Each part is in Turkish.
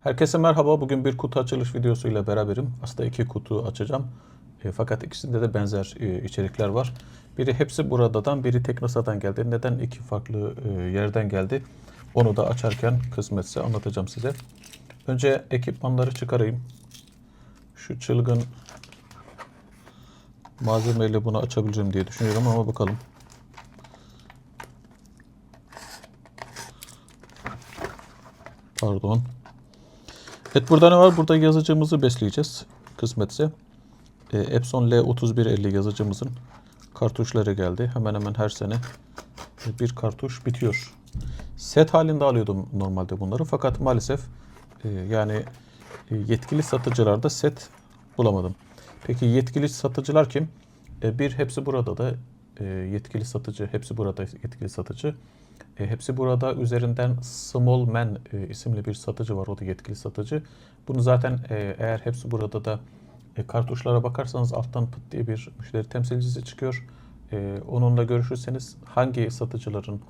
Herkese merhaba. Bugün bir kutu açılış videosuyla beraberim. Aslında iki kutu açacağım. E, fakat ikisinde de benzer e, içerikler var. Biri hepsi buradadan, biri Teknosa'dan geldi. Neden iki farklı e, yerden geldi? Onu da açarken kısmetse anlatacağım size. Önce ekipmanları çıkarayım. Şu çılgın malzemeyle bunu açabileceğim diye düşünüyorum ama bakalım. Pardon. Evet burada ne var? Burada yazıcımızı besleyeceğiz. Kısmetse. E, Epson L3150 yazıcımızın kartuşları geldi. Hemen hemen her sene bir kartuş bitiyor. Set halinde alıyordum normalde bunları. Fakat maalesef e, yani e, yetkili satıcılarda set bulamadım. Peki yetkili satıcılar kim? E, bir hepsi burada da e, yetkili satıcı, hepsi burada yetkili satıcı. E, hepsi burada üzerinden Small Man e, isimli bir satıcı var. O da yetkili satıcı. Bunu zaten e, eğer hepsi burada da e, kartuşlara bakarsanız alttan pıt diye bir müşteri temsilcisi çıkıyor. E, onunla görüşürseniz hangi satıcıların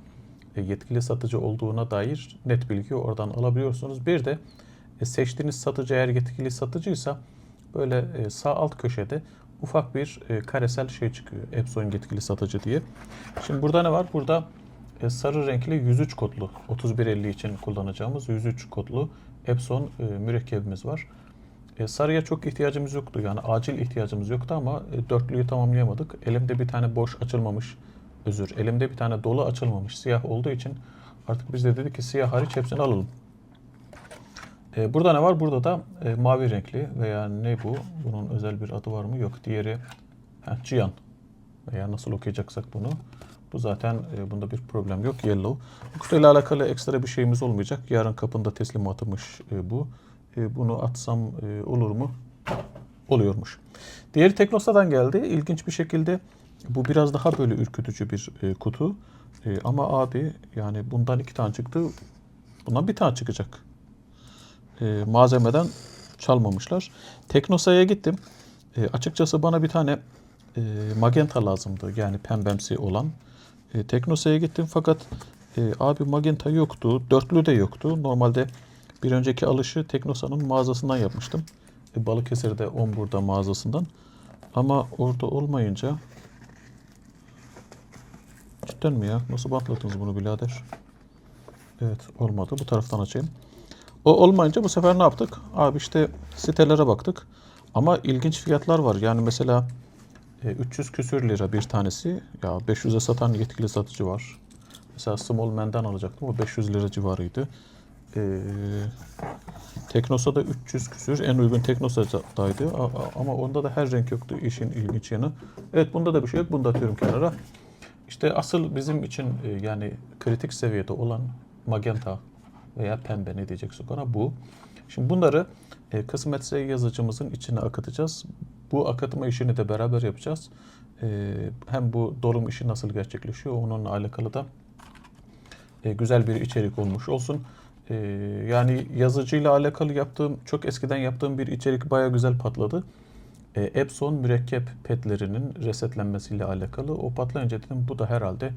e, yetkili satıcı olduğuna dair net bilgi oradan alabiliyorsunuz. Bir de e, seçtiğiniz satıcı eğer yetkili satıcıysa böyle e, sağ alt köşede ufak bir e, karesel şey çıkıyor. Epson yetkili satıcı diye. Şimdi burada ne var? Burada e, sarı renkli 103 kodlu 3150 için kullanacağımız 103 kodlu Epson e, mürekkebimiz var. E, sarıya çok ihtiyacımız yoktu yani acil ihtiyacımız yoktu ama dörtlüyü tamamlayamadık. Elimde bir tane boş açılmamış özür elimde bir tane dolu açılmamış siyah olduğu için artık biz de dedik ki siyah hariç hepsini alalım. Burada ne var? Burada da mavi renkli veya ne bu? Bunun özel bir adı var mı? Yok. Diğeri heh, Cihan veya nasıl okuyacaksak bunu. Bu zaten e, bunda bir problem yok. Yellow. Bu kutuyla alakalı ekstra bir şeyimiz olmayacak. Yarın kapında teslimatıymış e, bu. E, bunu atsam e, olur mu? Oluyormuş. Diğeri Teknosa'dan geldi. İlginç bir şekilde bu biraz daha böyle ürkütücü bir e, kutu. E, ama abi yani bundan iki tane çıktı. Bundan bir tane çıkacak. E, malzemeden çalmamışlar. Teknosa'ya gittim. E, açıkçası bana bir tane e, magenta lazımdı. Yani pembemsi olan. E, Teknosa'ya gittim fakat e, abi magenta yoktu. Dörtlü de yoktu. Normalde bir önceki alışı Teknosa'nın mağazasından yapmıştım. E, Balıkesir'de Ombur'da mağazasından. Ama orada olmayınca cidden mi ya? Nasıl bantladınız bunu birader? Evet olmadı. Bu taraftan açayım. O olmayınca bu sefer ne yaptık? Abi işte sitelere baktık. Ama ilginç fiyatlar var. Yani mesela 300 küsür lira bir tanesi. Ya 500'e satan yetkili satıcı var. Mesela Small Man'den alacaktım. O 500 lira civarıydı. Ee, Teknosa'da 300 küsür. En uygun Teknosa'daydı. Ama onda da her renk yoktu işin ilginç yanı. Evet bunda da bir şey yok. Bunu da atıyorum kenara. İşte asıl bizim için e, yani kritik seviyede olan magenta veya pembe ne diyeceksek ona bu. Şimdi bunları e, kısmetse yazıcımızın içine akıtacağız. Bu akıtma işini de beraber yapacağız. E, hem bu dolum işi nasıl gerçekleşiyor onunla alakalı da e, güzel bir içerik olmuş olsun. E, yani yazıcıyla alakalı yaptığım, çok eskiden yaptığım bir içerik baya güzel patladı. E, Epson mürekkep petlerinin resetlenmesiyle alakalı. O patlayınca dedim bu da herhalde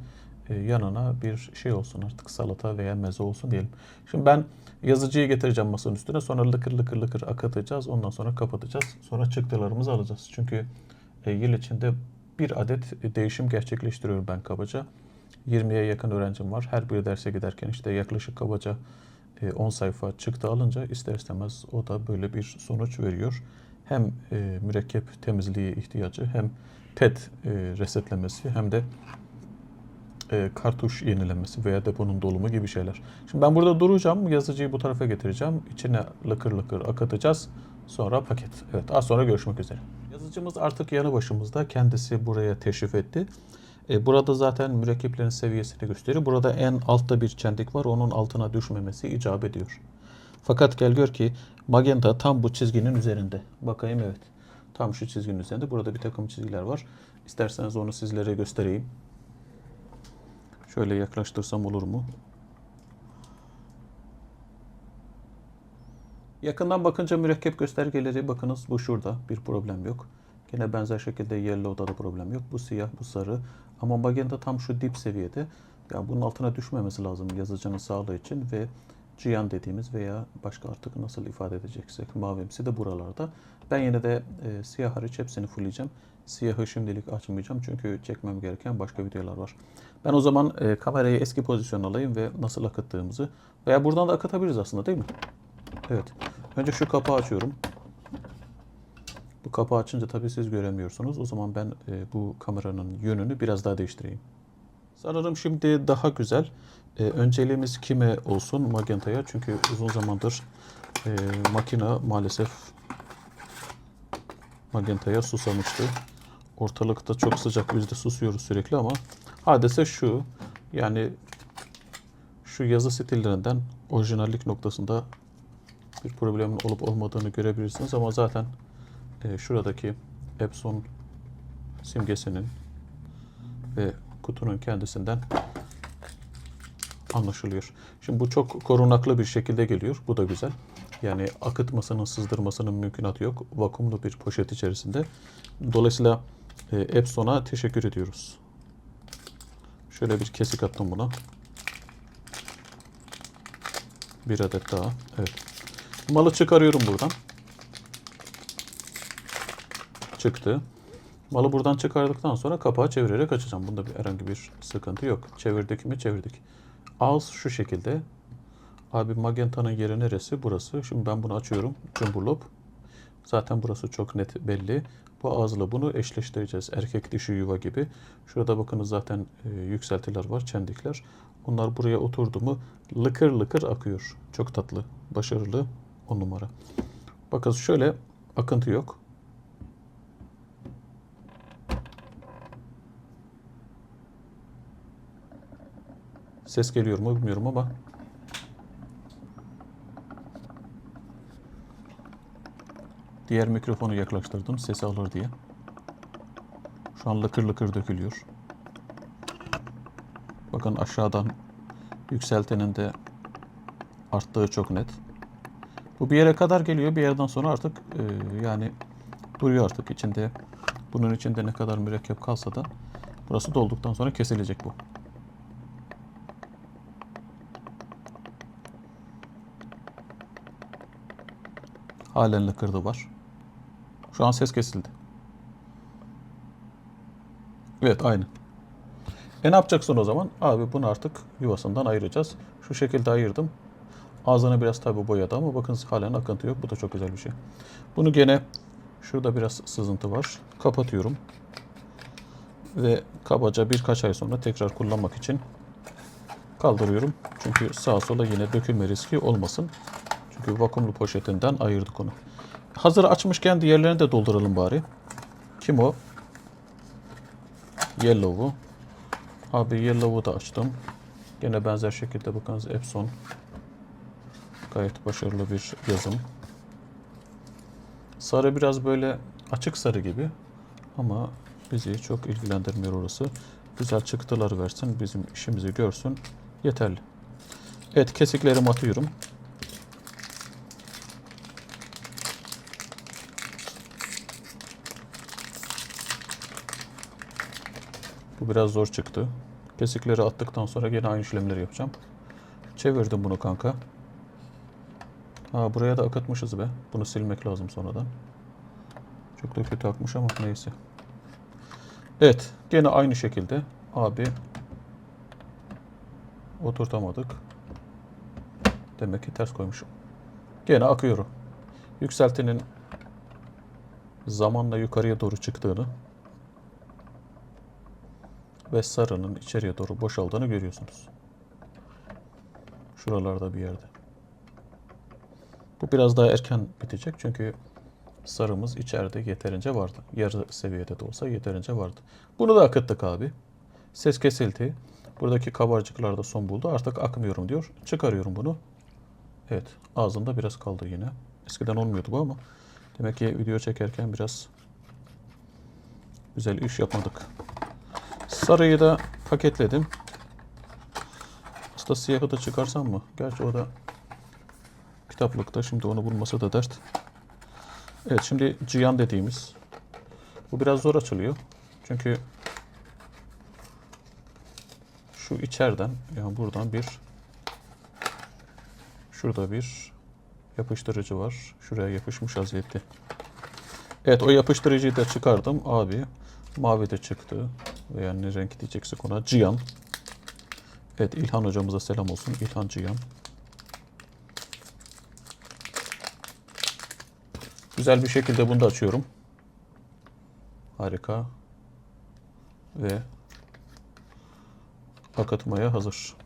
yanına bir şey olsun artık salata veya meze olsun diyelim. Şimdi ben yazıcıyı getireceğim masanın üstüne sonra lıkır lıkır lıkır akıtacağız. Ondan sonra kapatacağız. Sonra çıktılarımızı alacağız. Çünkü e, yıl içinde bir adet değişim gerçekleştiriyorum ben kabaca. 20'ye yakın öğrencim var. Her bir derse giderken işte yaklaşık kabaca e, 10 sayfa çıktı alınca ister istemez o da böyle bir sonuç veriyor. Hem e, mürekkep temizliği ihtiyacı hem pet e, resetlemesi hem de e, kartuş yenilenmesi veya deponun dolumu gibi şeyler. Şimdi ben burada duracağım. Yazıcıyı bu tarafa getireceğim. İçine lıkır lıkır akıtacağız. Sonra paket. Evet az sonra görüşmek üzere. Yazıcımız artık yanı başımızda. Kendisi buraya teşrif etti. E, burada zaten mürekkeplerin seviyesini gösteriyor. Burada en altta bir çentik var. Onun altına düşmemesi icap ediyor. Fakat gel gör ki magenta tam bu çizginin üzerinde. Bakayım evet. Tam şu çizginin üzerinde. Burada bir takım çizgiler var. İsterseniz onu sizlere göstereyim. Şöyle yaklaştırsam olur mu? Yakından bakınca mürekkep göstergeleri bakınız bu şurada bir problem yok. Yine benzer şekilde yellow'da da problem yok. Bu siyah, bu sarı. Ama magenta tam şu dip seviyede. Ya bunun altına düşmemesi lazım yazıcının sağlığı için ve ciyan dediğimiz veya başka artık nasıl ifade edeceksek mavimsi de buralarda. Ben yine de e, siyah hariç hepsini fullleyeceğim. Siyahı şimdilik açmayacağım çünkü çekmem gereken başka videolar var. Ben o zaman e, kamerayı eski pozisyona alayım ve nasıl akıttığımızı veya buradan da akıtabiliriz aslında değil mi? Evet. Önce şu kapağı açıyorum. Bu kapağı açınca tabii siz göremiyorsunuz. O zaman ben e, bu kameranın yönünü biraz daha değiştireyim. Sanırım şimdi daha güzel. E, önceliğimiz kime olsun? Magenta'ya. Çünkü uzun zamandır e, makina maalesef Magenta'ya susamıştı. Ortalıkta çok sıcak. Biz de susuyoruz sürekli ama hadise şu. Yani şu yazı stillerinden orijinallik noktasında bir problemin olup olmadığını görebilirsiniz ama zaten e, şuradaki Epson simgesinin ve kutunun kendisinden anlaşılıyor. Şimdi bu çok korunaklı bir şekilde geliyor. Bu da güzel. Yani akıtmasının, sızdırmasının mümkünatı yok. Vakumlu bir poşet içerisinde. Dolayısıyla e, Epson'a teşekkür ediyoruz. Şöyle bir kesik attım buna. Bir adet daha. Evet. Malı çıkarıyorum buradan. Çıktı. Malı buradan çıkardıktan sonra kapağı çevirerek açacağım. Bunda bir herhangi bir sıkıntı yok. Çevirdik mi çevirdik. Ağız şu şekilde. Abi magenta'nın yeri neresi? Burası. Şimdi ben bunu açıyorum. Cumburlop. Zaten burası çok net belli. Bu ağızla bunu eşleştireceğiz. Erkek dişi yuva gibi. Şurada bakınız zaten e, yükseltiler var, çendikler. Onlar buraya oturdu mu lıkır lıkır akıyor. Çok tatlı, başarılı, on numara. Bakın şöyle akıntı yok. Ses geliyor mu bilmiyorum ama diğer mikrofonu yaklaştırdım sesi alır diye. Şu an lıkır lıkır dökülüyor. Bakın aşağıdan yükseltenin de arttığı çok net. Bu bir yere kadar geliyor. Bir yerden sonra artık e, yani duruyor artık içinde. Bunun içinde ne kadar mürekkep kalsa da burası dolduktan sonra kesilecek bu. Halen lıkırdı var. Şu an ses kesildi. Evet aynı. E ne yapacaksın o zaman? Abi bunu artık yuvasından ayıracağız. Şu şekilde ayırdım. Ağzını biraz tabi boyadı ama bakın halen akıntı yok. Bu da çok güzel bir şey. Bunu gene şurada biraz sızıntı var. Kapatıyorum. Ve kabaca birkaç ay sonra tekrar kullanmak için kaldırıyorum. Çünkü sağa sola yine dökülme riski olmasın. Çünkü vakumlu poşetinden ayırdık onu. Hazır açmışken diğerlerini de dolduralım bari. Kim o? Yellow'u. Abi Yellow'u da açtım. Gene benzer şekilde bakınız Epson. Gayet başarılı bir yazım. Sarı biraz böyle açık sarı gibi. Ama bizi çok ilgilendirmiyor orası. Güzel çıktılar versin. Bizim işimizi görsün. Yeterli. Evet kesiklerimi atıyorum. Bu biraz zor çıktı. Kesikleri attıktan sonra gene aynı işlemleri yapacağım. Çevirdim bunu kanka. Ha buraya da akıtmışız be. Bunu silmek lazım sonradan. Çok da kötü akmış ama neyse. Evet. Gene aynı şekilde abi oturtamadık. Demek ki ters koymuşum. Gene akıyorum. Yükseltinin zamanla yukarıya doğru çıktığını ve sarının içeriye doğru boşaldığını görüyorsunuz. Şuralarda bir yerde. Bu biraz daha erken bitecek çünkü sarımız içeride yeterince vardı. Yarı seviyede de olsa yeterince vardı. Bunu da akıttık abi. Ses kesildi. Buradaki kabarcıklar da son buldu. Artık akmıyorum diyor. Çıkarıyorum bunu. Evet. Ağzında biraz kaldı yine. Eskiden olmuyordu bu ama demek ki video çekerken biraz güzel iş yapmadık. Sarıyı da paketledim. Aslında siyahı da çıkarsam mı? Gerçi o da kitaplıkta. Şimdi onu bulması da dert. Evet şimdi cihan dediğimiz. Bu biraz zor açılıyor. Çünkü şu içeriden yani buradan bir Şurada bir yapıştırıcı var. Şuraya yapışmış vaziyette. Evet o yapıştırıcıyı da çıkardım abi. Mavi de çıktı. Veya ne renk diyeceksek ona. Cihan. Evet İlhan hocamıza selam olsun. İlhan Cihan. Güzel bir şekilde bunu da açıyorum. Harika. Ve akıtmaya hazır.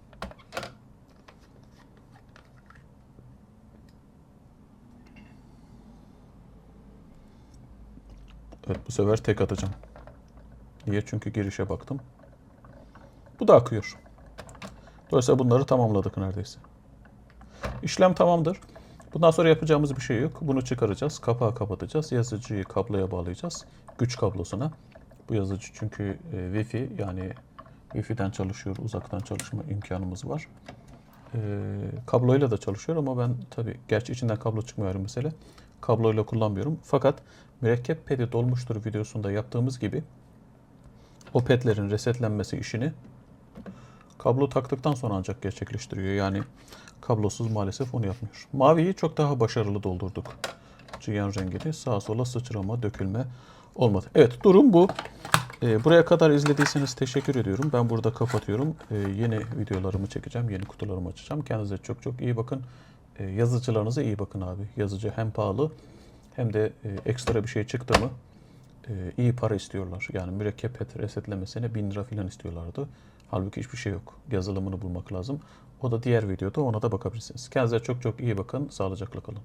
Evet bu sefer tek atacağım. Niye? Çünkü girişe baktım. Bu da akıyor. Dolayısıyla bunları tamamladık neredeyse. İşlem tamamdır. Bundan sonra yapacağımız bir şey yok. Bunu çıkaracağız. Kapağı kapatacağız. Yazıcıyı kabloya bağlayacağız. Güç kablosuna. Bu yazıcı çünkü e, Wi-Fi yani Wi-Fi'den çalışıyor. Uzaktan çalışma imkanımız var. E, kabloyla da çalışıyor ama ben tabi gerçi içinden kablo çıkmıyor mesele. Kabloyla kullanmıyorum. Fakat mürekkep pedi dolmuştur videosunda yaptığımız gibi o pedlerin resetlenmesi işini kablo taktıktan sonra ancak gerçekleştiriyor. Yani kablosuz maalesef onu yapmıyor. Maviyi çok daha başarılı doldurduk. Cihan rengini sağa sola sıçrama, dökülme olmadı. Evet durum bu. Ee, buraya kadar izlediyseniz teşekkür ediyorum. Ben burada kapatıyorum. Ee, yeni videolarımı çekeceğim. Yeni kutularımı açacağım. Kendinize çok çok iyi bakın. Ee, yazıcılarınıza iyi bakın abi. Yazıcı hem pahalı hem de e, ekstra bir şey çıktı mı e, iyi para istiyorlar. Yani mürekkep pet resetlemesine 1000 lira falan istiyorlardı. Halbuki hiçbir şey yok. Yazılımını bulmak lazım. O da diğer videoda ona da bakabilirsiniz. Kendinize çok çok iyi bakın. Sağlıcakla kalın.